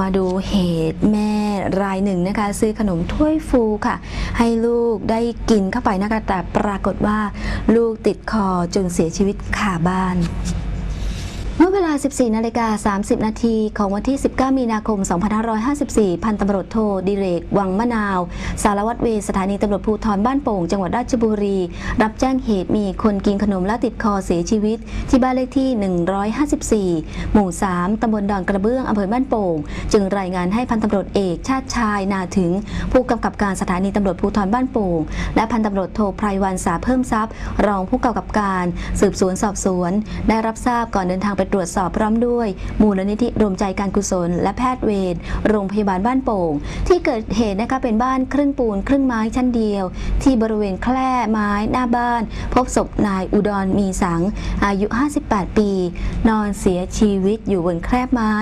มาดูเหตุแม่รายหนึ่งนะคะ ซื้อขนมถ้วยฟูค่ะ ให้ลูกได้กินเข้าไปนะคะแต่ปรากฏว่าลูกติดคอจนเสียชีวิตคาบ้าน เมื่อเวลา 14 นาฬิกา 30 นาทีของวันที่ 19 มีนาคม 2554 พันตำรวจโทดิเรก วังมะนาว สารวัตรเวสถานีตำรวจภูธรบ้านโป่ง จังหวัดราชบุรี รับแจ้งเหตุมีคนกินขนมและติดคอเสียชีวิต ที่บ้านเลขที่ 154 หมู่ 3 ตำบลดอนกระเบื้อง อำเภอบ้านโป่ง จึงรายงานให้พันตำรวจเอกชาติชายนาถึง ผู้กำกับการสถานีตำรวจภูธรบ้านโป่ง และพันตำรวจโทไพรวันสาเพิ่มทรัพย์ รองผู้กำกับการ สืบสวนสอบสวน ได้รับทราบก่อนเดินทางไปตรวจสอบพร้อมด้วย มูลนิธิรวมใจการกุศล และแพทย์เวรโรงพยาบาลบ้านโป่ง ที่เกิดเหตุนะคะเป็นบ้านครึ่งปูนครึ่งไม้ชั้นเดียว ที่บริเวณแคร่ไม้หน้าบ้าน พบศพนายอุดรมีสัง อายุ 58 ปี นอนเสียชีวิตอยู่บนแคร่ไม้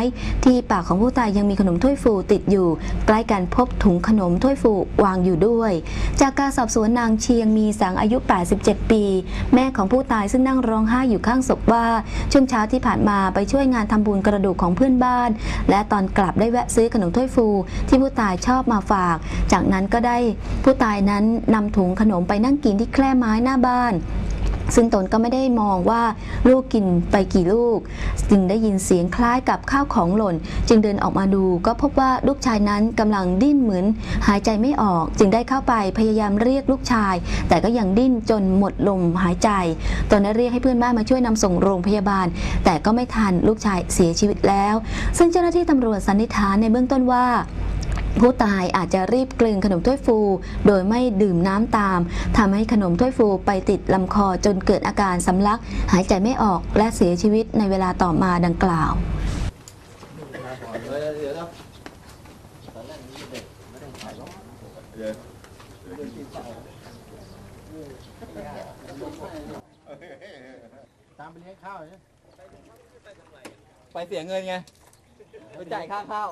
ที่ปากของผู้ตายยังมีขนมถ้วยฟูติดอยู่ ใกล้กันพบถุงขนมถ้วยฟูวางอยู่ด้วย จากการสอบสวนนางเชียงมีสังอายุ 87 ปี แม่ของผู้ตายซึ่งนั่งร้องไห้อยู่ข้างศพว่าช่วงเช้าที่ผ่านมาไปช่วยงานทำบุญกระดูกของเพื่อนบ้าน และตอนกลับได้แวะซื้อขนมถ้วยฟู ที่ผู้ตายชอบมาฝาก จากนั้นก็ได้ผู้ตายนั้นนำถุงขนมไปนั่งกินที่แคร่ไม้หน้าบ้าน ซึ่งตนก็ไม่ได้มองว่าลูกกินไปกี่ลูก จึงได้ยินเสียงคล้ายกับข้าวของหล่น จึงเดินออกมาดู ก็พบว่าลูกชายนั้นกำลังดิ้นเหมือน หายใจไม่ออก จึงได้เข้าไปพยายามเรียกลูกชาย แต่ก็ยังดิ้นจนหมดลมหายใจ ตอนนั้นเรียกให้เพื่อนบ้านมาช่วยนำส่งโรงพยาบาล แต่ก็ไม่ทันลูกชายเสียชีวิตแล้ว ซึ่งเจ้าหน้าที่ตำรวจสันนิษฐานในเบื้องต้นว่า ผู้ตายอาจจะรีบกลืนขนมถ้วยฟู โดยไม่ดื่มน้ำตามทำให้ขนมถ้วยฟูไปติดลำคอจนเกิดอาการสำลัก หายใจไม่ออกและเสียชีวิตในเวลาต่อมาดังกล่าวตามไปเลี้ยงข้าวเนี่ยไปเสียเงินไงไปจ่ายค่าข้าว